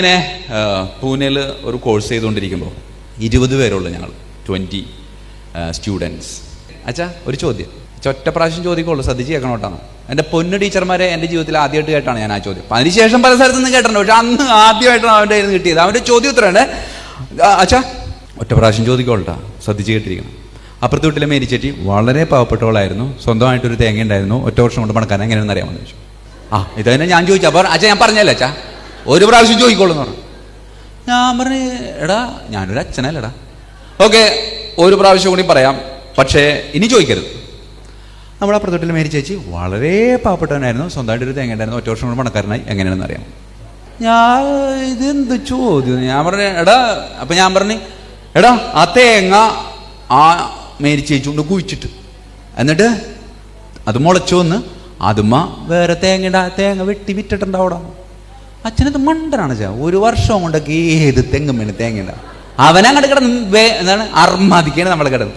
ഇങ്ങനെ പൂനെയിൽ ഒരു കോഴ്സ് ചെയ്തുകൊണ്ടിരിക്കുമ്പോൾ ഇരുപത് പേരുള്ളൂ ഞങ്ങൾ ട്വന്റി സ്റ്റുഡൻസ് അച്ഛാ ഒരു ചോദ്യം. ഒറ്റ പ്രാവശ്യം ചോദിക്കുള്ളൂ ശ്രദ്ധിച്ച് കേൾക്കണം കേട്ടോ എന്റെ പൊന്നു ടീച്ചർമാരെ എന്റെ ജീവിതത്തിൽ ആദ്യമായിട്ട് കേട്ടാണ് ഞാൻ ആ ചോദ്യം. അതിനുശേഷം പല സ്ഥലത്തു നിന്ന് കേട്ടിട്ടുണ്ട് പക്ഷെ അന്ന് ആദ്യമായിട്ടാണ് അവന്റെ കയ്യിൽ നിന്ന് കിട്ടിയത്. അവന്റെ ചോദ്യം ഉത്തരമാണ് അച്ഛാ ഒറ്റ പ്രാവശ്യം ചോദിക്കോളട്ടാ ശ്രദ്ധിച്ച് കേട്ടിരിക്കണം. അപ്പുറത്തെ വീട്ടിലെ മേരിച്ചേട്ടി വളരെ പാവപ്പെട്ടവളായിരുന്നു സ്വന്തമായിട്ടൊരു തേങ്ങ ഉണ്ടായിരുന്നു ഒറ്റ വർഷം കൊണ്ട് പണക്കാൻ എങ്ങനെയാണെന്ന് അറിയാമെന്ന് ചോദിച്ചു. ആ ഇത് തന്നെ ഞാൻ ചോദിച്ചു. അപ്പോൾ അച്ഛാ ഞാൻ പറഞ്ഞല്ലേ അച്ഛാ. ഒരു പ്രാവശ്യം ചോദിക്കോളൂ എന്ന് പറഞ്ഞു. ഞാൻ പറഞ്ഞു എടാ ഞാനൊരു അച്ഛനല്ലടാ. ഓക്കെ ഒരു പ്രാവശ്യം കൂടി പറയാം. പക്ഷേ ഇനി ചോദിക്കരുത്. നമ്മുടെ അപ്പുറത്തൊട്ടിൽ മേരി ചേച്ചി വളരെ പാവപ്പെട്ടവനായിരുന്നു. സ്വന്തമായിട്ട് ഒരു തേങ്ങ ഉണ്ടായിരുന്നു. ഒറ്റ വർഷം കൊണ്ട് പണക്കാരനായി. എങ്ങനെയാണെന്ന് അറിയാം ഞാൻ ഇതെന്ത് ചോദ്യം? ഞാൻ പറഞ്ഞു എടാ അപ്പം ഞാൻ പറഞ്ഞു എടാ ആ തേങ്ങ ആ മേരി ചേച്ചി കൊണ്ട് കുഴിച്ചിട്ട്. എന്നിട്ട് അത് മുളച്ചു വന്ന് അതുമ്മ വേറെ തേങ്ങ തേങ്ങ വെട്ടി വിറ്റിട്ടുണ്ടാവടാ. അച്ഛനത് മണ്ടനാണ് ചാ ഒരു വർഷം കൊണ്ടൊക്കെ ഏത് തെങ്ങും വീണ് തേങ്ങയില്ല അവനങ്ങോട്ട് കിടന്ന് എന്താണ് അർമാദിക്കാണ് നമ്മളെ കിടന്ന്.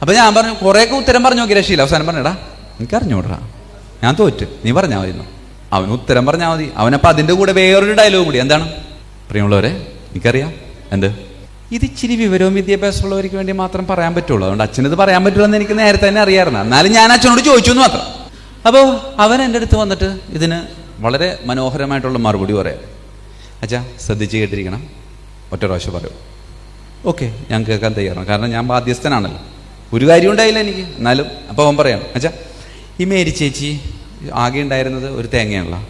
അപ്പൊ ഞാൻ പറഞ്ഞു കുറേയൊക്കെ ഉത്തരം പറഞ്ഞു നോക്കി രക്ഷയില്ല. അവസാനം പറഞ്ഞടാ എനിക്ക് അറിഞ്ഞൂടാ. ഞാൻ തോറ്റ്. നീ പറഞ്ഞാൽ മതി അവൻ ഉത്തരം പറഞ്ഞാൽ മതി. അവനപ്പം അതിന്റെ കൂടെ വേറൊരു ഡയലോഗ് കൂടി. എന്താണ്? പ്രിയമുള്ളവരെ എനിക്കറിയാം എന്ത്? ഇത് ഇച്ചിരി വിവരവും വിദ്യാഭ്യാസമുള്ളവർക്ക് വേണ്ടി മാത്രം പറയാൻ പറ്റുള്ളൂ. അതുകൊണ്ട് അച്ഛനത് പറയാൻ പറ്റുള്ളൂ എനിക്ക് നേരത്തെ തന്നെ അറിയാറുണ്ട് എന്നാലും ഞാൻ അച്ഛനോട് ചോദിച്ചു എന്ന് മാത്രം. അപ്പോൾ അവൻ എന്റെ അടുത്ത് വന്നിട്ട് ഇതിന് വളരെ മനോഹരമായിട്ടുള്ള മറുപടി പറയാം. അച്ഛാ ശ്രദ്ധിച്ച് കേട്ടിരിക്കണം. ഒറ്റ പ്രാവശ്യം പറയൂ. ഓക്കെ. ഞാൻ കേൾക്കാൻ തയ്യാറാണ്. കാരണം ഞാൻ ബാധ്യസ്ഥനാണല്ലോ. ഒരു കാര്യം ഉണ്ടായില്ല എനിക്ക്. എന്നാലും അപ്പോൾ അവൻ പറയണം അച്ഛാ ഈ മേരി ചേച്ചി ആകെ ഉണ്ടായിരുന്നത് ഒരു തേങ്ങയാണല്ലോ.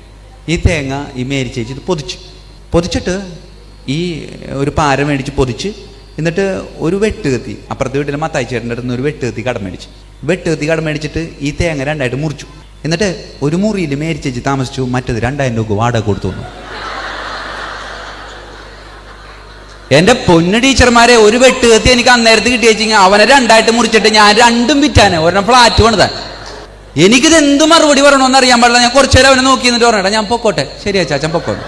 ഈ തേങ്ങ ഈ മേരി ചേച്ചി ഇത് പൊതിച്ചു. പൊതിച്ചിട്ട് ഈ ഒരു പാര മേടിച്ച് പൊതിച്ച് എന്നിട്ട് ഒരു വെട്ട് കത്തി. അപ്പുറത്തെ വീട്ടിലെ മത്തായി ചേട്ടന്റെ അടുത്ത് നിന്ന് ഒരു വെട്ട് കത്തി കടം മേടിച്ച്. വെട്ട് കത്തി കടം മേടിച്ചിട്ട് ഈ തേങ്ങ രണ്ടായിട്ട് മുറിച്ചു. എന്നിട്ട് ഒരു മുറിയിൽ മേരിച്ചേച്ചി താമസിച്ചു മറ്റത് രണ്ടായിരം രൂപ വാടക കൊടുത്തു എന്റെ പൊന്നു ടീച്ചർമാരെ ഒരു വെട്ട് കത്തി എനിക്ക് അന്നേരത്ത് കിട്ടി വെച്ചിങ്ങനെ അവനെ രണ്ടായിട്ട് മുറിച്ചിട്ട് ഞാൻ രണ്ടും വിറ്റാനെ. ഒരെണ്ണം ഫ്ലാറ്റ് പണിതാ എനിക്കിത് എന്ത് മറുപടി പറയണമെന്ന് അറിയാൻ പാടില്ല. ഞാൻ കുറച്ചു നേരം അവനെ നോക്കി എന്നിട്ട് പറഞ്ഞേട്ടാ ഞാൻ പൊക്കോട്ടെ. ശരിയാ അച്ഛൻ പൊക്കോട്ടെ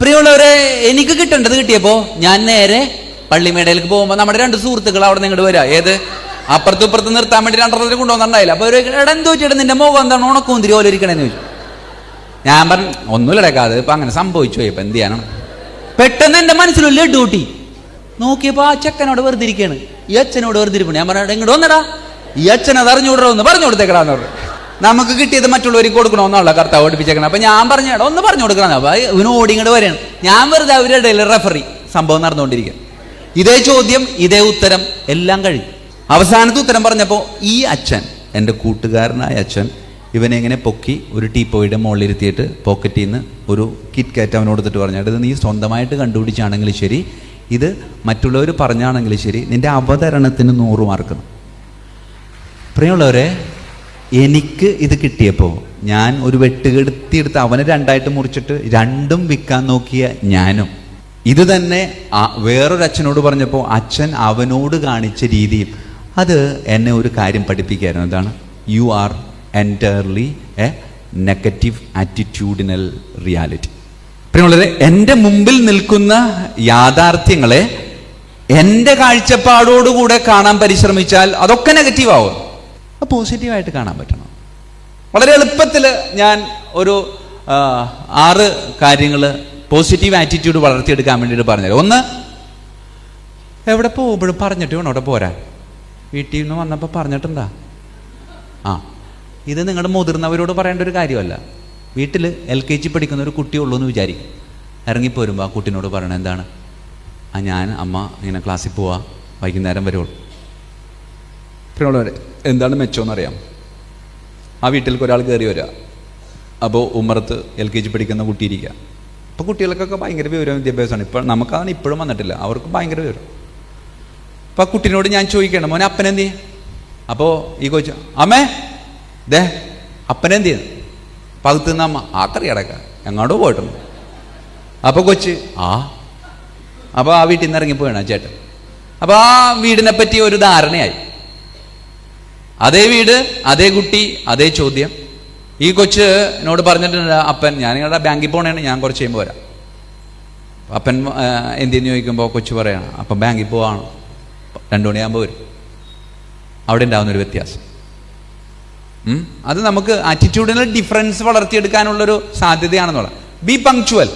പ്രിയമുള്ളവരെ എനിക്ക് കിട്ടേണ്ടത് കിട്ടിയപ്പോ ഞാൻ നേരെ പള്ളിമേടയിലേക്ക് പോകുമ്പോൾ നമ്മുടെ രണ്ട് സുഹൃത്തുക്കൾ അവിടെ നിന്ന് ഇങ്ങോട്ട് വരിക ഏത്? അപ്പുറത്തും ഇപ്പുറത്ത് നിർത്താൻ വേണ്ടി രണ്ടെണ്ണത്തിന് കൊണ്ടുവന്നിട്ടുണ്ടായില്ല. അപ്പൊ ഒരു എടാ എന്തോ നിന്റെ മുഖം എന്താണ്? ഉണക്കവും പോലെ ഇരിക്കണേന്ന് ചോദിച്ചു. ഞാൻ പറഞ്ഞു ഒന്നുമില്ലടേക്കാ അത് ഇപ്പൊ അങ്ങനെ സംഭവിച്ചു ഇപ്പൊ എന്ത് ചെയ്യാനാണ്? പെട്ടെന്ന് എന്റെ മനസ്സിലൊരു ലഡു കൂട്ടി. നോക്കിയപ്പോ ആ ചെക്കനോട് വെറുതെ ഇരിക്കാണ് ഈ അച്ഛനോട് വെറുതെ ഇരിക്കണം ഞാൻ പറഞ്ഞു ഇങ്ങോട്ട് വന്നടാ. ഈ അച്ഛൻ അത് അറിഞ്ഞുവിടറോ ഒന്ന് പറഞ്ഞു കൊടുത്തേക്കടാന്ന് പറഞ്ഞു. നമുക്ക് കിട്ടിയത് മറ്റുള്ളവർക്ക് കൊടുക്കണമെന്നുള്ള കർത്താവ് ഓടിപ്പിച്ചേക്കണം അപ്പൊ ഞാൻ പറഞ്ഞു "എടാ, ഒന്ന് പറഞ്ഞു കൊടുക്കണം അപ്പൊ ഇവന് ഓടി ഇങ്ങോട്ട് വരികയാണ്. ഞാൻ വെറുതെ അവരുടെ ഇടയിൽ റെഫറി സംഭവം നടന്നുകൊണ്ടിരിക്കുക ഇതേ ചോദ്യം ഇതേ ഉത്തരം എല്ലാം കഴിഞ്ഞു അവസാനത്തെ ഉത്തരം പറഞ്ഞപ്പോൾ ഈ അച്ഛൻ എന്റെ കൂട്ടുകാരനായ അച്ഛൻ ഇവനെ ഇങ്ങനെ പൊക്കി ഒരു ടീപ്പോയുടെ മുകളിലിരുത്തിയിട്ട് പോക്കറ്റിൽ നിന്ന് ഒരു കിറ്റ് കാറ്റ് അവനോട് എടുത്തിട്ട് പറഞ്ഞു ഇത് നീ സ്വന്തമായിട്ട് കണ്ടുപിടിച്ചാണെങ്കിൽ ശരി ഇത് മറ്റുള്ളവർ പറഞ്ഞാണെങ്കിൽ ശരി നിന്റെ അവതരണത്തിന് നൂറ് മാർക്ക് പ്രിയമുള്ളവരെ എനിക്ക് ഇത് കിട്ടിയപ്പോൾ ഞാൻ ഒരു വെട്ടുകെടുത്തിയെടുത്ത് അവനെ രണ്ടായിട്ട് മുറിച്ചിട്ട് രണ്ടും വിൽക്കാൻ നോക്കിയ ഞാനും ഇത് തന്നെ വേറൊരു അച്ഛനോട് പറഞ്ഞപ്പോൾ അച്ഛൻ അവനോട് കാണിച്ച രീതിയും അത് എന്നെ ഒരു കാര്യം പഠിപ്പിക്കുകയായിരുന്നു എന്താണ്? You are entirely a negative attitudinal reality പ്രിയമുള്ളവരെ എന്റെ മുമ്പിൽ നിൽക്കുന്ന യാഥാർത്ഥ്യങ്ങളെ എന്റെ കാഴ്ചപ്പാടോടുകൂടെ കാണാൻ പരിശ്രമിച്ചാൽ അതൊക്കെ നെഗറ്റീവ് ആവും. അത് പോസിറ്റീവായിട്ട് കാണാൻ പറ്റണം. വളരെ എളുപ്പത്തിൽ ഞാൻ ഒരു ആറ് കാര്യങ്ങൾ പോസിറ്റീവ് ആറ്റിറ്റ്യൂഡ് വളർത്തിയെടുക്കാൻ വേണ്ടിയിട്ട് പറഞ്ഞുതരാം. ഒന്ന് എവിടെ പോകുമ്പോഴും പറഞ്ഞിട്ട് വേണം അവിടെ പോരാൻ. വീട്ടിൽ നിന്ന് വന്നപ്പോൾ പറഞ്ഞിട്ടുണ്ടാ? ആ ഇത് നിങ്ങളുടെ മുതിർന്നവരോട് പറയേണ്ട ഒരു കാര്യമല്ല. വീട്ടിൽ എൽ കെ ജി പഠിക്കുന്ന ഒരു കുട്ടിയുള്ളൂ എന്ന് വിചാരിക്കും. ഇറങ്ങിപ്പോരുമ്പോൾ ആ കുട്ടീനോട് പറയണത് എന്താണ്? ആ ഞാൻ അമ്മ ഇങ്ങനെ ക്ലാസ്സിൽ പോവാ വൈകുന്നേരം വരുള്ളൂ പ്രിയമുള്ളവരെ എന്താണ് മെച്ചമെന്നറിയാം? ആ വീട്ടിലേക്ക് ഒരാൾ കയറി വരാം. അപ്പോൾ ഉമ്മറത്ത് എൽ കെ ജി പഠിക്കുന്ന കുട്ടി ഇരിക്കുക അപ്പോൾ കുട്ടികൾക്കൊക്കെ ഭയങ്കര വിവരം വിദ്യാഭ്യാസമാണ്. ഇപ്പോൾ നമുക്കതാണ് ഇപ്പോഴും വന്നിട്ടില്ല. അവർക്ക് ഭയങ്കര വിവരം. അപ്പോൾ ആ കുട്ടീനോട് ഞാൻ ചോദിക്കണം മോനെ അപ്പനെന്ത് ചെയ്യും അപ്പോൾ ഈ കൊച്ചു അമ്മേ ദേ അപ്പനെന്ത് ചെയ്യുന്നു പകുത്തു നിന്ന് അമ്മ ആക്കറിയടക്ക എങ്ങോട്ടോ പോയിട്ടുണ്ട്. അപ്പോൾ കൊച്ച് ആ. അപ്പോൾ ആ വീട്ടിൽ നിന്ന് ഇറങ്ങിപ്പോയാണ് ചേട്ടൻ. അപ്പോൾ ആ വീടിനെ പറ്റി ഒരു ധാരണയായി. അതേ വീട് അതേ കുട്ടി അതേ ചോദ്യം. ഈ കൊച്ച് എന്നോട് പറഞ്ഞിട്ടുണ്ട് അപ്പൻ ഞാൻ നിങ്ങളുടെ ബാങ്കിൽ പോകണേ ഞാൻ കുറച്ച് കഴിയുമ്പോൾ വരാം. അപ്പൻ എന്തിനു ചോദിക്കുമ്പോൾ കൊച്ചു പറയണം അപ്പം ബാങ്കിൽ പോവാണ്. രണ്ടു മണിയാകുമ്പോൾ വരും. അവിടെ ഉണ്ടാകുന്ന ഒരു വ്യത്യാസം? അത് നമുക്ക് ആറ്റിറ്റ്യൂഡിനൽ ഡിഫറൻസ് വളർത്തിയെടുക്കാനുള്ളൊരു സാധ്യതയാണെന്നുള്ള ബി പങ്ക്ച്വൽ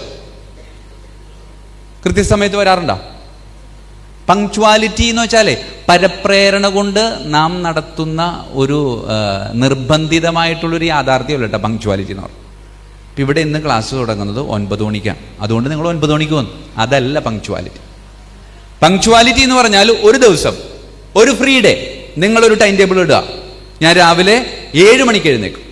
കൃത്യസമയത്ത് വരാറുണ്ടോ? പങ്ക്ച്വാലിറ്റി എന്ന് വെച്ചാലേ പരപ്രേരണ കൊണ്ട് നാം നടത്തുന്ന ഒരു നിർബന്ധിതമായിട്ടുള്ളൊരു യാഥാർത്ഥ്യമല്ല കേട്ടോ പങ്ക്ച്വാലിറ്റി എന്ന് പറഞ്ഞു ഇപ്പം ഇവിടെ ഇന്ന് ക്ലാസ് തുടങ്ങുന്നത് ഒൻപത് മണിക്കാണ്. അതുകൊണ്ട് നിങ്ങൾ ഒൻപത് മണിക്ക് വന്നു. അതല്ല പങ്ക്ച്വാലിറ്റി പങ്ക്ച്വാലിറ്റി എന്ന് പറഞ്ഞാൽ ഒരു ദിവസം ഒരു ഫ്രീ ഡേ നിങ്ങളൊരു ടൈം ടേബിൾ ഇടുക. ഞാൻ രാവിലെ ഏഴ് മണിക്ക് എഴുന്നേക്കും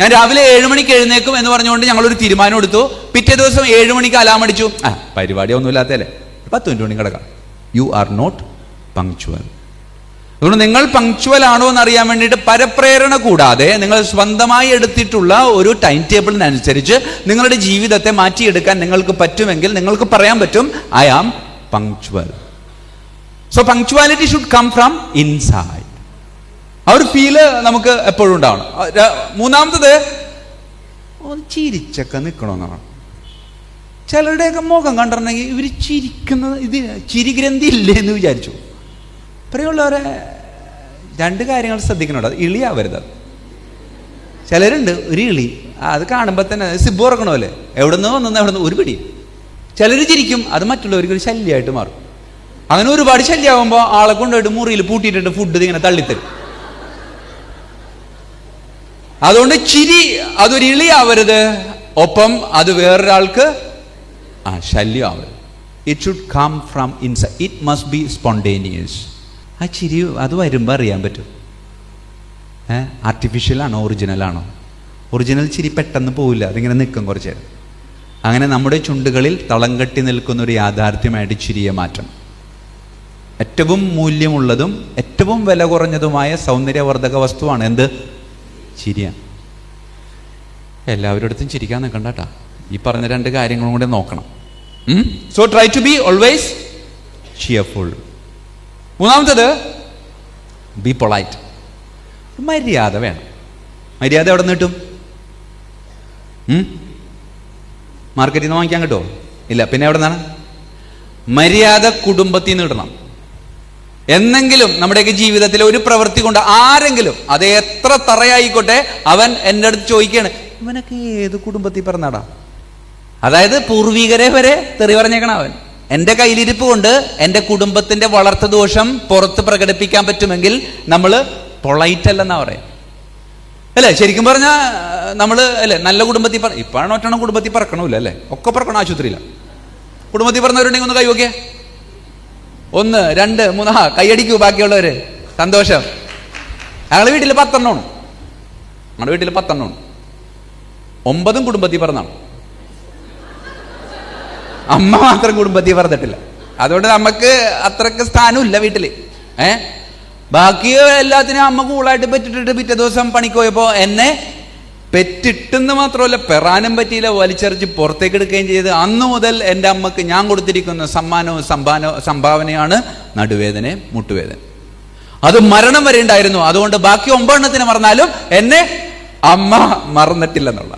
ഞാൻ രാവിലെ ഏഴ് മണിക്ക് എഴുന്നേക്കും എന്ന് പറഞ്ഞുകൊണ്ട് ഞങ്ങളൊരു തീരുമാനം എടുത്തു. പിറ്റേ ദിവസം ഏഴ് മണിക്ക് അലാം അടിച്ചു. ആ പരിപാടി ഒന്നുമില്ലാത്തല്ലേ പത്ത് മിനിറ്റ് മണി കിടക്കാം. യു ആർ നോട്ട് പങ്ക്ച്വൽ അതുകൊണ്ട് നിങ്ങൾ പങ്ക്ച്വൽ ആണോ എന്ന് അറിയാൻ വേണ്ടിയിട്ട് പരപ്രേരണ കൂടാതെ നിങ്ങൾ സ്വന്തമായി എടുത്തിട്ടുള്ള ഒരു ടൈം ടേബിളിനനുസരിച്ച് നിങ്ങളുടെ ജീവിതത്തെ മാറ്റിയെടുക്കാൻ നിങ്ങൾക്ക് പറ്റുമെങ്കിൽ നിങ്ങൾക്ക് പറയാൻ പറ്റും I am punctual so punctuality should come from inside ആ ഒരു ഫീൽ നമുക്ക് എപ്പോഴും ഉണ്ടാവണം. മൂന്നാമത്തത് ഒന്ന് ചിരിച്ചൊക്കെ നിൽക്കണമെന്നാണ് ചിലരുടെയൊക്കെ മുഖം കണ്ടിട്ടുണ്ടെങ്കിൽ ഇവർ ചിരിക്കുന്നത് ഇത് ചിരിഗ്രന്ഥി ഇല്ലേ എന്ന് വിചാരിച്ചു. പ്രിയമുള്ളവരെ രണ്ട് കാര്യങ്ങൾ ശ്രദ്ധിക്കണുണ്ട്. അത് ഇളിയാവരുത്. ചിലരുണ്ട് ഒരു ഇളി. അത് കാണുമ്പോൾ തന്നെ സിബ് ഉറക്കണമല്ലേ? എവിടെ നിന്ന് വന്നു എവിടെ നിന്ന് ഒരു പിടി. ചിലർ ചിരിക്കും അത് മറ്റുള്ളവർക്ക് ഒരു ശല്യമായിട്ട് മാറും. അങ്ങനെ ഒരുപാട് ശല്യമാകുമ്പോൾ ആളെ കൊണ്ടുപോയിട്ട് മുറിയിൽ പൂട്ടിയിട്ടിട്ട് ഫുഡ് ഇങ്ങനെ തള്ളിത്തരും. അതുകൊണ്ട് ചിരി അതൊരു ഇളിയാവരുത്. ഒപ്പം അത് വേറൊരാൾക്ക് ആ ശല്യമാവരുത്. It should come from inside it must be spontaneous ആ ചിരി അത് വരുമ്പോൾ അറിയാൻ പറ്റും. ആർട്ടിഫിഷ്യൽ ആണോ ഒറിജിനൽ ചിരി പെട്ടെന്ന് പോവില്ല അതിങ്ങനെ നിൽക്കും കുറച്ച് അങ്ങനെ നമ്മുടെ ചുണ്ടുകളിൽ തളം കെട്ടി നിൽക്കുന്ന ഒരു യാഥാർത്ഥ്യമായിട്ട് ചിരിയെ മാറ്റം. ഏറ്റവും മൂല്യമുള്ളതും ഏറ്റവും വില കുറഞ്ഞതുമായ സൗന്ദര്യവർദ്ധക വസ്തുവാണ്. എന്ത്? ചിരിയ. എല്ലാവരുടെ ചിരിക്കാൻ നിൽക്കണ്ട കേട്ടാ. ഈ പറഞ്ഞ രണ്ട് കാര്യങ്ങളും കൂടെ നോക്കണം. So try to be always cheerful മൂന്നാമത്തത് ബി പൊളൈറ്റ് മര്യാദ വേണം. മര്യാദ എവിടെ നിന്ന് കിട്ടും? മാർക്കറ്റിൽ നിന്ന് വാങ്ങിക്കാൻ കിട്ടുമോ ഇല്ല പിന്നെ എവിടെ നിന്നാണ് മര്യാദ കുടുംബത്തിൽ നിന്ന് കിട്ടണം. എന്നെങ്കിലും നമ്മുടെയൊക്കെ ജീവിതത്തിൽ ഒരു പ്രവൃത്തി കൊണ്ട് ആരെങ്കിലും അത് എത്ര തറയായിക്കോട്ടെ അവൻ എന്റെ അടുത്ത് ചോദിക്കുകയാണ് ഇവനൊക്കെ ഏത് കുടുംബത്തിൽ പറഞ്ഞാടാ അതായത് പൂർവികരെ വരെ തെറി പറഞ്ഞേക്കണം അവൻ. എന്റെ കയ്യിലിരിപ്പ് കൊണ്ട് എന്റെ കുടുംബത്തിന്റെ വളർത്തു ദോഷം പുറത്ത് പ്രകടിപ്പിക്കാൻ പറ്റുമെങ്കിൽ നമ്മൾ പൊളൈറ്റ് അല്ലെന്നാ പറയാം. അല്ലേ? ശരിക്കും പറഞ്ഞാൽ നമ്മൾ അല്ലേ നല്ല കുടുംബത്തിൽ പറ ഇപ്പോഴാണ് ഒറ്റണം കുടുംബത്തിൽ പറക്കണമില്ല അല്ലേ? ഒക്കെ പറക്കണം ആശുപത്രിയില്ല കുടുംബത്തിൽ പറഞ്ഞവരുണ്ടെങ്കിൽ ഒന്ന് കൈവക്കേ ഒന്ന് രണ്ട് മൂന്ന് ആ കൈയടിക്കൂ ബാക്കിയുള്ളവര്. സന്തോഷം. ഞങ്ങളുടെ വീട്ടിൽ പത്തെണ്ണമാണ് ഞങ്ങളുടെ വീട്ടിൽ പത്തെണ്ണമാണ് ഒമ്പതും കുടുംബത്തിൽ പറഞ്ഞാണ്. അമ്മ മാത്രം കുടുംബത്തിൽ പറഞ്ഞിട്ടില്ല. അതുകൊണ്ട് നമുക്ക് അത്രയ്ക്ക് സ്ഥാനമില്ല വീട്ടിൽ ഏ? ബാക്കി എല്ലാത്തിനും അമ്മ കൂളായിട്ട് പെറ്റിട്ടിട്ട് പിറ്റേ ദിവസം പണിക്ക് പോയപ്പോൾ എന്നെ പെറ്റിട്ടെന്ന് മാത്രമല്ല പെറാനും പറ്റിയില്ല വലിച്ചെറിച്ച് പുറത്തേക്ക് എടുക്കുകയും ചെയ്ത്. അന്ന് മുതൽ എന്റെ അമ്മയ്ക്ക് ഞാൻ കൊടുത്തിരിക്കുന്ന സമ്മാനവും സംഭാന സംഭാവനയാണ് നടുവേദന മുട്ടുവേദന. അത് മരണം വരെ ഉണ്ടായിരുന്നു. അതുകൊണ്ട് ബാക്കി ഒമ്പതെണ്ണത്തിന് മറന്നാലും എന്നെ അമ്മ മറന്നിട്ടില്ലെന്നുള്ള.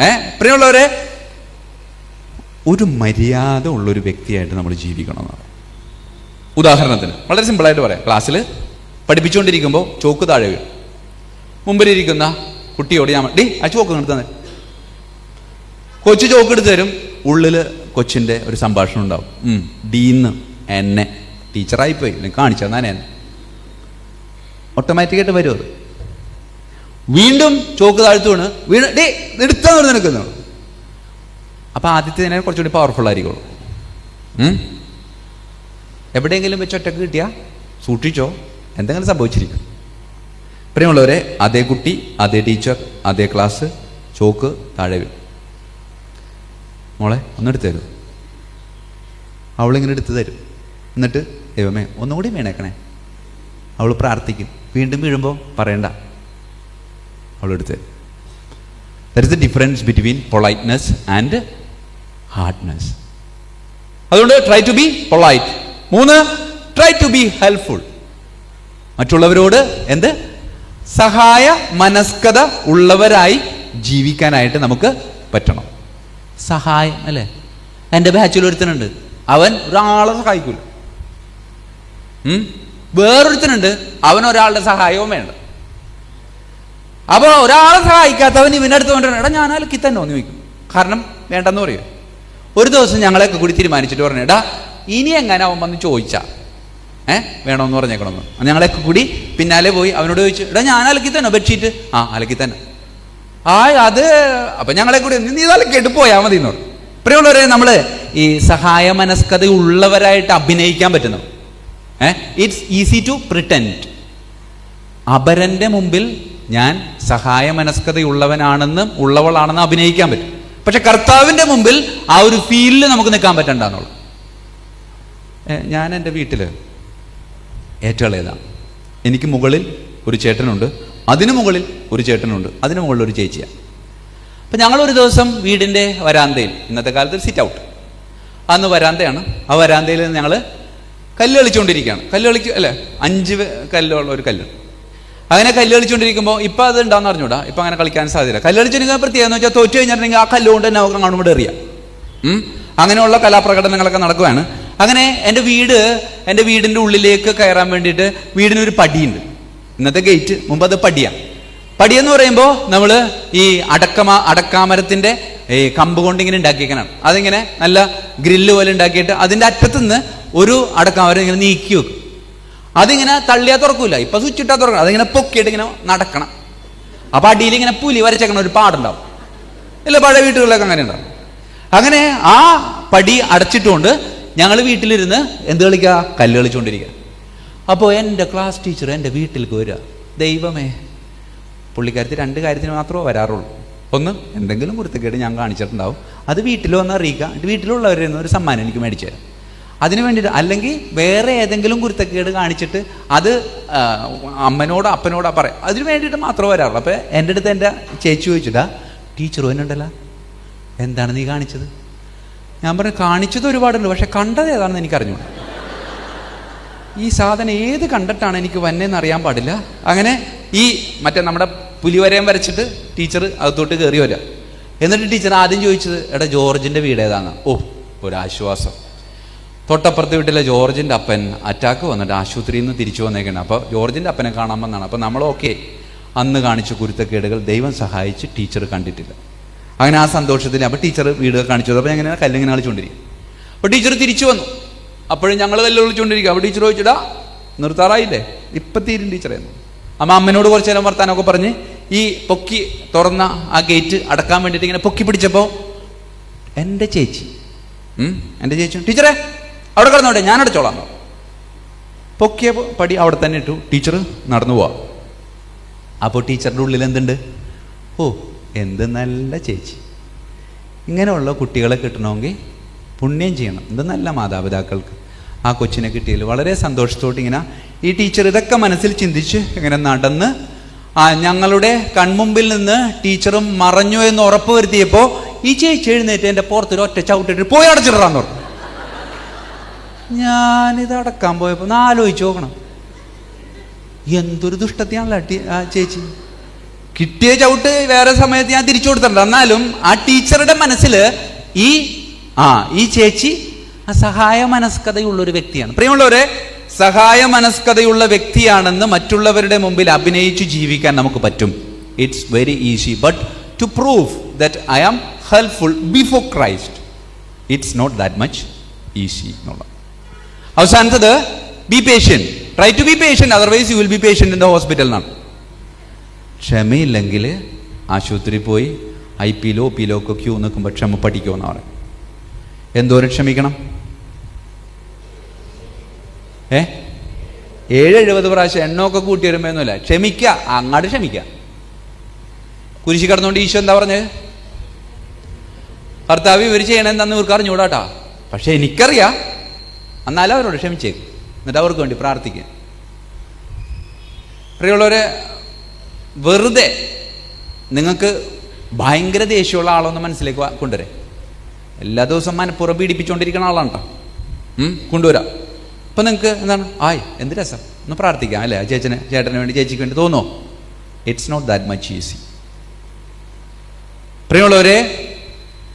ഏ? പ്രിയമുള്ളവരെ ഒരു മര്യാദ ഉള്ളൊരു വ്യക്തിയായിട്ട് നമ്മൾ ജീവിക്കണം എന്നാണ് ഉദാഹരണത്തിന് വളരെ സിമ്പിളായിട്ട് പറയാം. ക്ലാസ്സിൽ പഠിപ്പിച്ചുകൊണ്ടിരിക്കുമ്പോൾ ചോക്ക് താഴെ വീഴും. മുമ്പിലിരിക്കുന്ന കുട്ടിയോട് ഞാൻ ഡി ആ ചോക്ക് എടുത്തു കൊച്ചു ചോക്ക് എടുത്ത് തരും. ഉള്ളിൽ കൊച്ചിന്റെ ഒരു സംഭാഷണം ഉണ്ടാവും. ഡീന്ന് എന്നെ. ടീച്ചറായിപ്പോയി. കാണിച്ചു തന്നാൻ എന്നെ ഓട്ടോമാറ്റിക്കായിട്ട് വരും അത്. വീണ്ടും ചോക്ക് താഴ്ത്തു വീണ് ഡേ എടുത്താൽ നിനക്കുന്നു അപ്പൊ ആദ്യത്തെ തന്നെ കുറച്ചുകൂടി പവർഫുൾ ആയിരിക്കുള്ളൂ? എവിടെയെങ്കിലും വെച്ച് ഒറ്റയ്ക്ക് കിട്ടിയാ സൂക്ഷിച്ചോ. എന്തെങ്കിലും സംഭവിച്ചിരിക്കും. പ്രിയമുള്ളവരെ അതേ കുട്ടി അതേ ടീച്ചർ അതേ ക്ലാസ് ചോക്ക് താഴെ മോളെ ഒന്നെടുത്ത് തരൂ. അവളിങ്ങനെ എടുത്ത് തരും. എന്നിട്ട് ദൈവമേ ഒന്നുകൂടി വീണേക്കണേ അവൾ പ്രാർത്ഥിക്കും. വീണ്ടും വീഴുമ്പോൾ പറയണ്ട. അവൾ എടുത്ത് തരും. There is the difference between politeness and hardness അതുകൊണ്ട് ട്രൈ ടു ബി പൊളൈറ്റ് മൂന്ന് ട്രൈ ടു ബി ഹെൽപ്ഫുൾ മറ്റുള്ളവരോട് എന്ത്? സഹായ മനസ്കത ഉള്ളവരായി ജീവിക്കാനായിട്ട് നമുക്ക് പറ്റണം. സഹായം അല്ലേ? എന്റെ ബാച്ചിൽ ഒരുത്തനുണ്ട്. അവൻ ഒരാളെ സഹായിക്കൂല? വേറൊരുത്തനുണ്ട്. അവൻ ഒരാളുടെ സഹായവും വേണ്ട. അപ്പോൾ ഒരാളെ സഹായിക്കാത്തവൻ ഇവന്റെ അടുത്ത് കൊണ്ടുവരണം. എടാ ഞാൻ അലക്കി തന്നെ ഒന്ന് ചോദിക്കും. കാരണം വേണ്ടെന്ന് പറയും. ഒരു ദിവസം ഞങ്ങളെയൊക്കെ കൂടി തീരുമാനിച്ചിട്ട് പറഞ്ഞു എടാ ഇനി എങ്ങനെ അവൻ വന്ന് ചോദിച്ചാ? ഏ? വേണമെന്ന് പറഞ്ഞേക്കണമെന്ന് ഞങ്ങളെയൊക്കെ കൂടി പിന്നാലെ പോയി അവനോട് ചോദിച്ചു എടാ ഞാൻ അലക്കി തന്നെ ബെഡ്ഷീറ്റ്? ആ അലക്കി തന്നെ ആ അത് അപ്പൊ ഞങ്ങളെ കൂടി നീ അലക്കിയിട്ട് പോയാൽ മതി എന്നോട് പ്രിയമുള്ളവരെ നമ്മൾ ഈ സഹായ മനസ്കത ഉള്ളവരായിട്ട് അഭിനയിക്കാൻ പറ്റുന്നു? ഏ? ഇറ്റ്സ് ഈസി ടു പ്രിറ്റൻഡ് അപരന്റെ മുമ്പിൽ ഞാൻ സഹായ മനസ്കതയുള്ളവനാണെന്നും ഉള്ളവളാണെന്ന് അഭിനയിക്കാൻ പറ്റും. പക്ഷെ കർത്താവിന്റെ മുമ്പിൽ ആ ഒരു ഫീലിൽ നമുക്ക് നിൽക്കാൻ പറ്റണ്ടെന്നുള്ളു. ഞാൻ എന്റെ വീട്ടിൽ ഏറ്റവും എനിക്ക് മുകളിൽ ഒരു ചേട്ടനുണ്ട് അതിനു മുകളിൽ ഒരു ചേട്ടനുണ്ട് അതിനു മുകളിൽ ഒരു ചേച്ചിയാണ് അപ്പം ഞങ്ങളൊരു ദിവസം വീടിന്റെ വരാന്തയിൽ ഇന്നത്തെ കാലത്ത് സിറ്റ് ഔട്ട് അന്ന് വരാന്തയാണ്. ആ വരാന്തയിൽ ഞങ്ങൾ കല്ല് കളിച്ചുകൊണ്ടിരിക്കുകയാണ് കല്ല് കളിക്കുക അല്ലേ? അഞ്ച് കല്ലുള്ള ഒരു കല്ല്. അങ്ങനെ കല്ല് കളിച്ചുകൊണ്ടിരിക്കുമ്പോൾ ഇപ്പം അത് ഉണ്ടാന്ന് അറിഞ്ഞൂടാ. ഇപ്പം അങ്ങനെ കളിക്കാൻ സാധ്യത കല്ല് കളിച്ചിരിക്കുന്ന പ്രത്യേകം എന്ന് വെച്ചാൽ തോറ്റു കഴിഞ്ഞിട്ടുണ്ടെങ്കിൽ ആ കല്ലുകൊണ്ട് തന്നെ നമുക്ക് കാണുമ്പോൾ എറിയാം. അങ്ങനെയുള്ള കലാപ്രകടനങ്ങളൊക്കെ നടക്കുവാണ്. അങ്ങനെ എന്റെ വീട് എന്റെ വീടിന്റെ ഉള്ളിലേക്ക് കയറാൻ വേണ്ടിയിട്ട് വീടിനൊരു പടിയുണ്ട്. ഇന്നത്തെ ഗേറ്റ് മുമ്പ് അത് പടിയാണ് പടിയെന്ന് പറയുമ്പോൾ നമ്മൾ ഈ അടക്കമ അടക്കാമരത്തിന്റെ ഈ കമ്പ് കൊണ്ട് ഇങ്ങനെ ഉണ്ടാക്കിയേക്കണം അതിങ്ങനെ നല്ല ഗ്രില്ല് പോലെ ഉണ്ടാക്കിയിട്ട് അതിന്റെ അറ്റത്തുനിന്ന് ഒരു അടക്കാമരം ഇങ്ങനെ നീക്കി വെക്കും. അതിങ്ങനെ തള്ളിയാൽ തുറക്കൂല. ഇപ്പൊ സ്വിച്ച് ഇട്ടാൽ തുറക്കണം. അതിങ്ങനെ പൊക്കിയിട്ട് ഇങ്ങനെ നടക്കണം. അപ്പൊ അടിയിൽ ഇങ്ങനെ പുലി വരച്ചേക്കണം ഒരു പാടുണ്ടാവും. ഇല്ല പഴയ വീട്ടുകളിലൊക്കെ അങ്ങനെ ഉണ്ടാവും അങ്ങനെ ആ പടി അടച്ചിട്ടുകൊണ്ട് ഞങ്ങൾ വീട്ടിലിരുന്ന് എന്ത് കളിക്കുക കല്ല് കളിച്ചുകൊണ്ടിരിക്കുക അപ്പോൾ എന്റെ ക്ലാസ് ടീച്ചർ എന്റെ വീട്ടിലേക്ക് വരിക ദൈവമേ പുള്ളിക്കാരത്തി രണ്ട് കാര്യത്തിന് മാത്രമേ വരാറുള്ളൂ. ഒന്ന് എന്തെങ്കിലും കുരുത്തക്കേട് ഞാൻ കാണിച്ചിട്ടുണ്ടാവും. അത് വീട്ടിൽ വന്ന് അറിയിക്കുക വീട്ടിലുള്ളവരിൽ നിന്ന് ഒരു സമ്മാനം എനിക്ക് മേടിച്ചു തരാം. അതിന് വേണ്ടിയിട്ട് അല്ലെങ്കിൽ വേറെ ഏതെങ്കിലും കുരുത്തക്കേട് കാണിച്ചിട്ട് അത് അമ്മനോടോ അപ്പനോടോ പറയാം. അതിന് വേണ്ടിയിട്ട് മാത്രമേ വരാറുള്ളൂ. അപ്പോൾ എന്റെ അടുത്ത് എന്റെ ചേച്ചി ചോദിച്ചിട്ടാ ടീച്ചർ വന്നുണ്ടല്ലോ എന്താണ് നീ കാണിച്ചത്? ഞാൻ പറഞ്ഞു കാണിച്ചത് ഒരുപാടുണ്ട് പക്ഷെ കണ്ടത് ഏതാണെന്ന് എനിക്ക് അറിഞ്ഞു ഈ സാധനം ഏത് കണ്ടിട്ടാണ് എനിക്ക് വന്നേന്ന് അറിയാൻ പാടില്ല. അങ്ങനെ ഈ മറ്റേ നമ്മുടെ പുലിവരയം വരച്ചിട്ട് ടീച്ചർ അകത്തോട്ട് കയറി വരിക. എന്നിട്ട് ടീച്ചർ ആദ്യം ചോദിച്ചത് എടാ ജോർജിന്റെ വീട് ഏതാണ് ഓ ഒരാശ്വാസം. തൊട്ടപ്പുറത്ത് വീട്ടിലെ ജോർജിന്റെ അപ്പൻ അറ്റാക്ക് വന്നിട്ട് ആശുപത്രിയിൽ നിന്ന് തിരിച്ചു വന്നേക്കാണ്. അപ്പോൾ ജോർജിന്റെ അപ്പനെ കാണാൻ വന്നാണ് അപ്പോൾ നമ്മൾ ഓക്കെ അന്ന് കാണിച്ച കുരുത്തക്കേടുകൾ ദൈവം സഹായിച്ച് ടീച്ചർ കണ്ടിട്ടില്ല. അങ്ങനെ ആ സന്തോഷത്തിൽ അപ്പോൾ ടീച്ചർ വീട് കാണിച്ചു അപ്പോൾ ഞാൻ ഇങ്ങനെ കല്ലിങ്ങനെ കളിച്ചുകൊണ്ടിരിക്കും അപ്പോൾ ടീച്ചർ തിരിച്ചു വന്നു. അപ്പോഴും ഞങ്ങൾ കല്ല് വിളിച്ചുകൊണ്ടിരിക്കുക അപ്പോൾ ടീച്ചർ ചോദിച്ചിടാ നിർത്താറായില്ലേ? ഇപ്പം തീരും ടീച്ചറെ അമ്മ അമ്മനോട് കുറച്ച് നേരം വർത്താനമൊക്കെ പറഞ്ഞ് ഈ പൊക്കി തുറന്ന ആ ഗേറ്റ് അടക്കാൻ വേണ്ടിയിട്ട് ഇങ്ങനെ പൊക്കി പിടിച്ചപ്പോൾ എന്റെ ചേച്ചി. എന്റെ ചേച്ചി ടീച്ചറെ അവിടെ കിടന്നോട്ടെ ഞാൻ അടച്ചോളാം. പൊക്കിയ പടി അവിടെ തന്നെ ഇട്ടു. ടീച്ചർ നടന്നു പോവാ. അപ്പോൾ ടീച്ചറിന്റെ ഉള്ളിൽ എന്തുണ്ട്? ഓ എന്ത് നല്ല ചേച്ചി. ഇങ്ങനെയുള്ള കുട്ടികളെ കിട്ടണമെങ്കിൽ പുണ്യം ചെയ്യണം. എന്ത് നല്ല മാതാപിതാക്കൾക്ക്. ആ കൊച്ചിനെ കിട്ടിയതിൽ വളരെ സന്തോഷത്തോട്ട് ഇങ്ങനെ ഈ ടീച്ചർ ഇതൊക്കെ മനസ്സിൽ ചിന്തിച്ച് ഇങ്ങനെ നടന്ന് ആ ഞങ്ങളുടെ കൺമുമ്പിൽ നിന്ന് ടീച്ചറും മറഞ്ഞു എന്ന് ഉറപ്പ് വരുത്തിയപ്പോൾ ഈ ചേച്ചി എഴുന്നേറ്റ് എന്റെ പുറത്തൊരു ഒറ്റ ചവിട്ടിട്ട് പോയി അടച്ചിടാന്ന് പറഞ്ഞു. ഞാനിത് അടക്കാൻ പോയപ്പോൾ ഒന്ന് ആലോചിച്ച് നോക്കണം. എന്തൊരു ദുഷ്ടത്തെയാണല്ലോ ചേച്ചി. കിട്ടിയ ചവിട്ട് വേറെ സമയത്ത് ഞാൻ തിരിച്ചു കൊടുത്തിട്ടുണ്ട്. എന്നാലും ആ ടീച്ചറുടെ മനസ്സിൽ ഈ ആ ഈ ചേച്ചി സഹായ മനസ്കതയുള്ള ഒരു വ്യക്തിയാണ്. പ്രിയമുള്ളവരെ സഹായ മനസ്കതയുള്ള വ്യക്തിയാണെന്ന് മറ്റുള്ളവരുടെ മുമ്പിൽ അഭിനയിച്ചു ജീവിക്കാൻ നമുക്ക് പറ്റും. It's very easy but to prove that I am helpful before Christ it's not that much easy എന്നുള്ള അവസാനത്തത് be patient try to be patient otherwise you will be patient in the hospital എന്നാണ് ക്ഷമയില്ലെങ്കിൽ ആശുപത്രി പോയി I പിയിലോ പിയിലോ ഒക്കെ Q നിൽക്കുമ്പോൾ ക്ഷമ പഠിക്കുമെന്ന് പറയും. എന്തോരം ക്ഷമിക്കണം? ഏ? ഏഴ് എഴുപത് പ്രാവശ്യം എണ്ണമൊക്കെ കൂട്ടി വരുമ്പോഴൊന്നുമില്ല ക്ഷമിക്കുക അങ്ങോട്ട് ക്ഷമിക്കുക കുരിശി കിടന്നുകൊണ്ട് ഈശോ എന്താ പറഞ്ഞത് ഭർത്താവ് ഇവർ ചെയ്യണമെന്നു ഇവർക്ക് അറിഞ്ഞൂടാട്ടാ പക്ഷെ എനിക്കറിയാം. എന്നാലും അവരോട് ക്ഷമിച്ചേക്ക്. എന്നിട്ട് അവർക്ക് വേണ്ടി പ്രാർത്ഥിക്കുക പ്രിയമുള്ളവരെ വെറുതെ നിങ്ങൾക്ക് ഭയങ്കര ദേഷ്യമുള്ള ആളൊന്ന് മനസ്സിലേക്ക് കൊണ്ടുവരേ. എല്ലാ ദിവസവും മനപ്പുറം പീഡിപ്പിച്ചുകൊണ്ടിരിക്കുന്ന ആളാണ് കേട്ടോ കൊണ്ടുവരാം. അപ്പം നിങ്ങൾക്ക് എന്താണ്? ആയ് എന്ത് രസം. ഒന്ന് പ്രാർത്ഥിക്കാം അല്ലേ? ചേച്ചന് ചേട്ടന് വേണ്ടി ചേച്ചിക്ക് വേണ്ടി തോന്നോ? It's not that much easy പ്രിയമുള്ളവരെ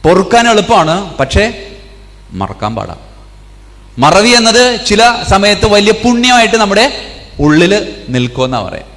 പൊറുക്കാൻ എളുപ്പമാണ് പക്ഷേ മറക്കാൻ പാടാം. മറവി എന്നത് ചില സമയത്ത് വലിയ പുണ്യമായിട്ട് നമ്മുടെ ഉള്ളിൽ നിൽക്കുമെന്നാണ് പറയാം.